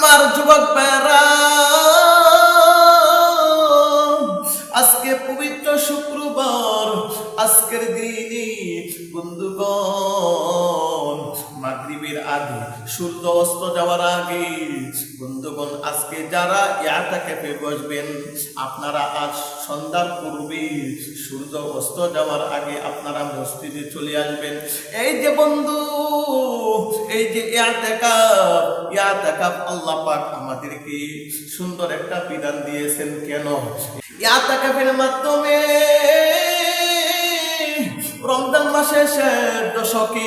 আমার যুবক আজকে পবিত্র শুক্রবার আজকের দিনে বন্ধুগণ মাগরিবের আগে সূর্য অস্ত যাওয়ার আগে বন্ধুগণ, আজকে যারা ইয়াতা ক্যাফে বসবেন, আপনারা আজ সন্ধ্যার পূর্বে সূর্য অস্ত যাওয়ার আগে আপনারা মসজিদে চলে আসবেন। এই যে বন্ধু, এই যে ইয়াতেকাপ ইয়াতেকাপ আল্লাহ পাক আমাদেরকে সুন্দর একটা বিধান দিয়েছেন কেন? ইয়াতেকাপের মাধ্যমে রমজান মাসে শেষ দশকে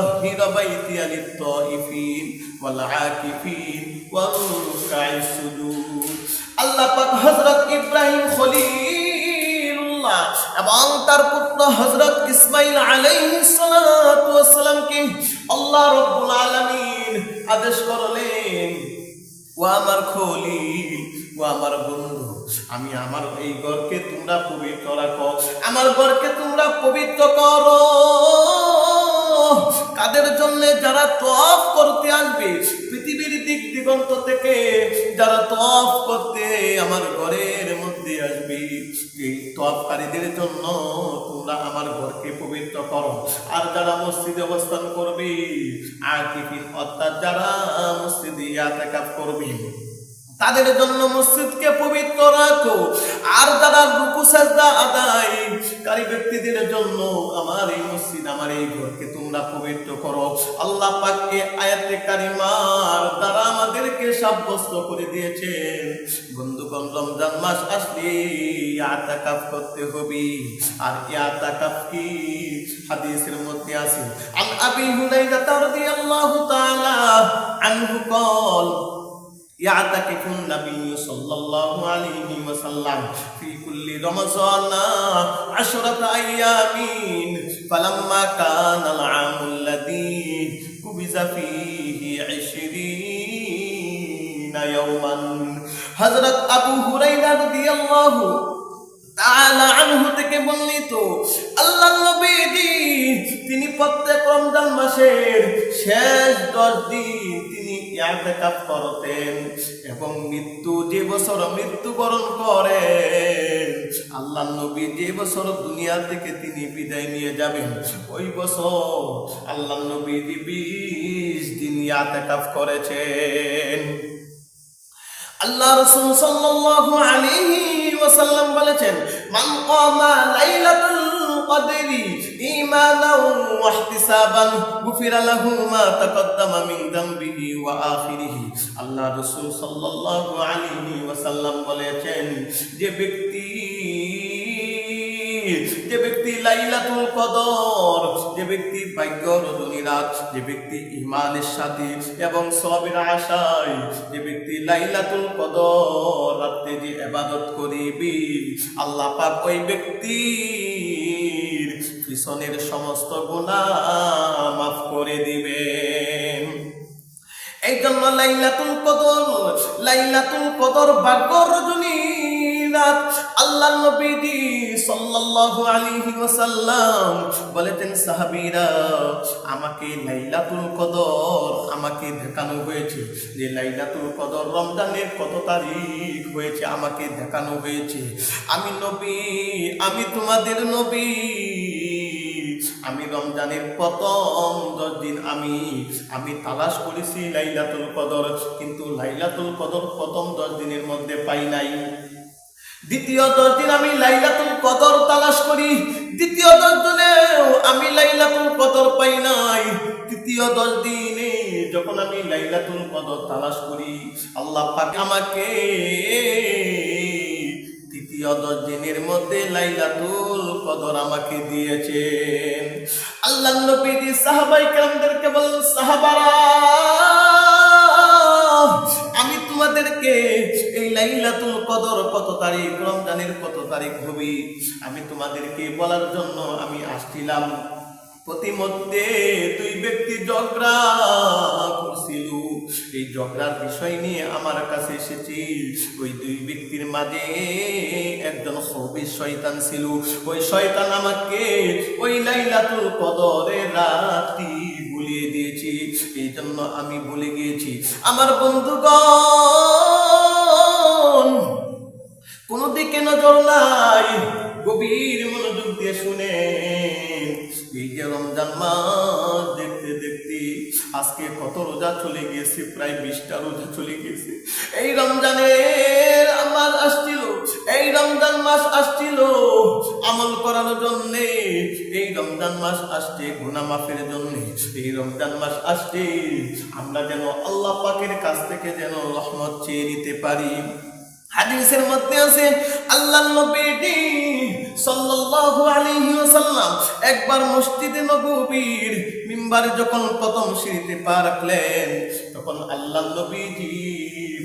طهر بيتي للطائفين والعاكفين والركع السجود আল্লাহ পাক হযরত ইব্রাহিম খলিলুল্লাহ এবং তার পুত্র হযরত ইসমাইল আলাইহিস সালাতু ওয়াসসালামকে আল্লাহ রাব্বুল আলামিন আদেশ করলেন ও আমার খলিল ও আমার বন্ধু আমি আমার এই ঘরকে তোমরা পবিত্র রাখো আমার ঘরকে তোমরা পবিত্র করো কাদের জন্য যারা তফ করতে আসবে? পৃথিবীর দিক দিগন্ত থেকে যারা তফ করতে আমার ঘরের মধ্যে আসবে, এই তফকারীদের জন্য তোমরা আমার ঘরকে পবিত্র করো। আর যারা মসজিদে অবস্থান করবে, আর কি অর্থাৎ যারা মসজিদে ইয়াতাকাফ করবে তাদের জন্য মসজিদকে পবিত্র রাখো। আর তারা রুকু, সাজদা আদায়কারী ব্যক্তিদের জন্য আমার এই মসজিদ, আমার এই ঘরকে তোমরা পবিত্র করো। আল্লাহ পাককে আয়াতে কারিমার দ্বারা আমাদেরকে সাব্যস্ত করে দিয়েছেন। বন্ধুগণ, রমজান মাস আসলে আতাকাফ করতে হবে। আর এই আতাকাফ কি? হাদিসের মধ্যে আছে আল আবি হুনাইদা রাদিয়াল্লাহু তাআলা আনহু কল يعتكف النبي صلى الله عليه وسلم في كل رمضان عشرة أيام فلما كان العام الذي قبض فيه عشرين يوما حضرت أبو هريرة رضي الله তাআলা আনহু থেকে বর্ণিত আল্লাহ নবীজি তিনি প্রত্যেক রমজান মাসের শেষ দশ দিন করতেন এবং মৃত্যু যে বছর মৃত্যুবরণ করেন, আল্লাহ নবী যে বছর দুনিয়া থেকে তিনি বিদায় নিয়ে যাবেন, ওই বছর আল্লাহ নবী বিশ দিন ইয়াতেকাফ করেছেন। আল্লাহ রাসূল সাল্লাল্লাহু আলাইহি ওয়াসাল্লাম বলেছেন, মান কামা লাইলাতুল কদরি আল্লাহ বলেছেন, যে ব্যক্তি যে ব্যক্তি লাইলাতুল কদর, যে ব্যক্তি ভাগ্য রজনী যে ব্যক্তি ইমানের সাথে এবং সবের আশায়, যে ব্যক্তি লাইলাতুল কদর রাতে যে ইবাদত করিবি, আল্লাহ পাক ওই ব্যক্তির পিছনের সমস্ত গুনাহ মাফ করে দিবেন। এই জন্য লাইলাতুল কদর লাইলাতুল কদর ভাগ্য রজনী রাত আল্লাহ নবীজি সাল্লাল্লাহু আলাইহি ওয়াসাল্লাম বলেছেন, সাহাবীরা, আমাকে লাইলাতুল কদর আমাকে দেখানো হয়েছে। যে লাইলাতুল কদর রমজানের কত তারিখ হয়েছে আমাকে দেখানো হয়েছে। আমি নবী, আমি তোমাদের নবী। আমি রমজানের প্রথম দশ দিন আমি আমি তালাশ করেছি লাইলাতুল কদর, কিন্তু লাইলাতুল কদর প্রথম দশ দিনের মধ্যে পাই নাই। দ্বিতীয় দশ দিন আমি লাইলাতুল কদর তালাশ করি, দ্বিতীয় দশ দিনেও আমি লাইলাতুল কদর পাই নাই। তৃতীয় দশ দিনে যখন আমি লাইলাতুল কদর তালাশ করি, আল্লাহ পাক আমাকে তৃতীয় দশ দিনের মধ্যে লাইলাতুল কদর আমাকে দিয়েছেন। আল্লাহ নবী সাহাবাই কালামদেরকে বল সাহাবারা, আমি তোমাদেরকে এই লাইলাতুল কদর কত তারিখ, রমজানের কত তারিখ হবে আমি তোমাদেরকে বলার জন্য আমি আসছিলাম। প্রতিমধ্যে দুই ব্যক্তি ঝগড়া করছিল। এই ঝগড়ার বিষয় নিয়ে আমার কাছে এসেছি। ওই দুই ব্যক্তির মাঝে একজন হবিস শয়তান ছিল। ওই শয়তান আমাকে ওই লাইলাতুল কদরের রাতটি ভুলিয়ে দিয়েছি। এই জন্য আমি ভুলে গিয়েছি। আমার বন্ধুগণ, কোনো দিকে নজর নাই। গভীর মনোযোগ দিয়ে শুনে মাস দেখতে দেখতে আজকে কত রোজা চলে গিয়েছে, প্রায় বিশটা রোজা চলে গেছে এই রমজানের আমার আসছিল, এই রমজান মাস আসছিল আমল করার জন্য। এই রমজান মাস আসছে গুনাহ মাফের জন্য। এই রমজান মাস আসছে, আমরা যেন আল্লাহ পাকের কাছ থেকে যেন রহমত চেয়ে নিতে পারি। হাদিসের মধ্যে আছে আল্লাহ নবীজি সাল্লাল্লাহু আলাইহি ওয়াসাল্লাম একবার মসজিদে নববীর মিম্বারে যখন প্রথম সিঁড়িতে পা রাখলেন, তখন আল্লাহ নবীজি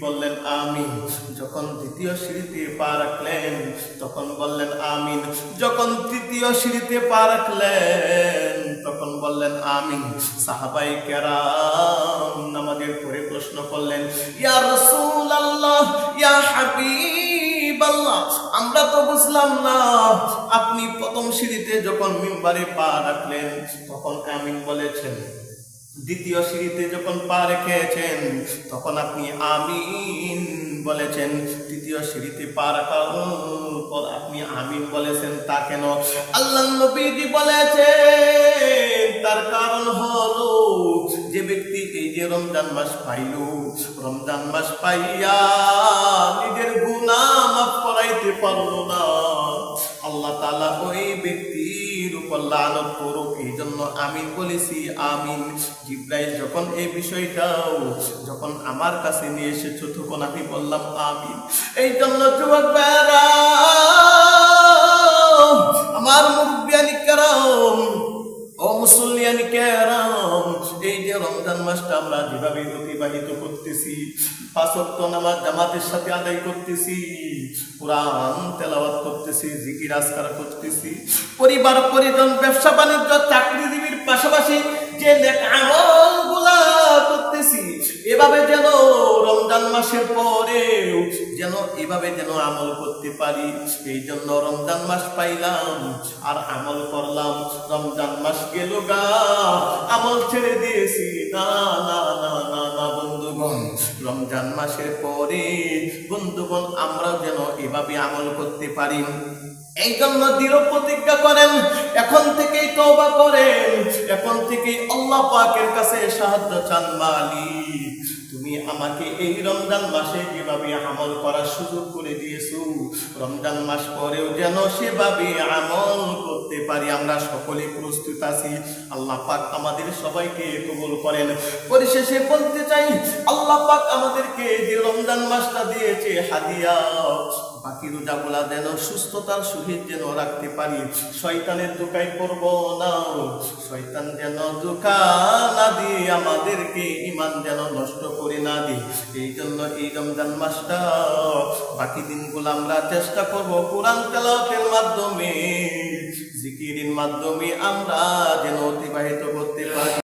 বললেন, আমিন। যখন দ্বিতীয় সিঁড়িতে পা রাখলেন, তখন বললেন, আমিন। যখন তৃতীয় সিঁড়িতে পা রাখলেন তখন বললেন, আমিন। সাহাবাই কেরাম পরে প্রশ্ন করলেন, ইয়া রাসূলুল্লাহ, ইয়া হাবিবাল্লাহ, আমরা তো বুঝলাম না, আপনি প্রথম সিঁড়িতে যখন মিম্বারে পা রাখলেন, তখন আমিন বলেছেন। দ্বিতীয় সিঁড়িতে যখন পা রেখেছেন, তখন আপনি আমিন বলেছেন। তৃতীয় সিঁড়িতে পা রাখার আপনি আমিন বলেছেন, তা কেন? আল্লাহ নবীজি বলেছেন, তার কারণ হলো যে ব্যক্তি এই যে রমজান মাস পাইল, রমজান মাস পাইয়া নিজের গুনাহ মাফ করাইতে পারল না। আল্লাহ তাআলা ওই ব্যক্তির উপর লানত করুক জন্য আমিন বলেছি, আমিন। জিব্রাইল যখন এই বিষয়টাও যখন আমার কাছে নিয়ে এসেছ তখন আমি বললাম, আমিন। এই জন্য যুবক আমার বিয়ানি কারাম ও মুসল্লিয়ানি কেরাম রমজান মাসটা আমরা যেভাবে অতিবাহিত করতেছি নামাজ জামাতের সাথে আদায় করতেছি, কোরআন করতেছি, জিকির আজকার করতেছি, পরিবার, পরিজন, ব্যবসা, বাণিজ্য, চাকরিজীবীর পাশাপাশি যে আমলগুলা করতেছি এভাবে যেন রমজান মাসের পরেও যেন এভাবে যেন আমল করতে পারি, এই জন্য রমজান মাস পাইলাম আর আমল করলাম। রমজান মাস গেল গা, আমল ছেড়ে দিয়েছি। না না না না না, বন্ধুগণ, রমজান মাসের পরে বন্ধুগণ আমরা যেন এভাবে আমল করতে পারি। এই জন্য দৃঢ় প্রতিজ্ঞা করেন, এখন থেকেই তওবা করেন। এখন থেকেই আল্লাহ পাকের কাছে সাহায্য চান, মালিক, তুমি আমাকে এই রমজান মাসে যেভাবে আমল করার সুযোগ করে দিয়েছ, রমজান মাস পরেও যেন সেভাবে আমল করতে পারি, আমরা সকলে প্রস্তুত আছি। আল্লাহ পাক আমাদের সবাইকে কবুল করেন। পরিশেষে বলতে চাই, আল্লাহ পাক আমাদেরকে যে রমজান মাসটা দিয়েছে, হাদিয়া বাকি রোজাগুলা যেন সুস্থতার সহিত যেন রাখতে পারি। শয়তানের দোকায় পড়ব না। শয়তান যেন না আমাদেরকে ইমান যেন নষ্ট করে না দিই এই জন্য এই রমজান মাসটা বাকি দিনগুলো আমরা চেষ্টা করব কোরআন তেলাওয়াতের মাধ্যমে, জিকিরের মাধ্যমে আমরা যেন অতিবাহিত করতে পারি।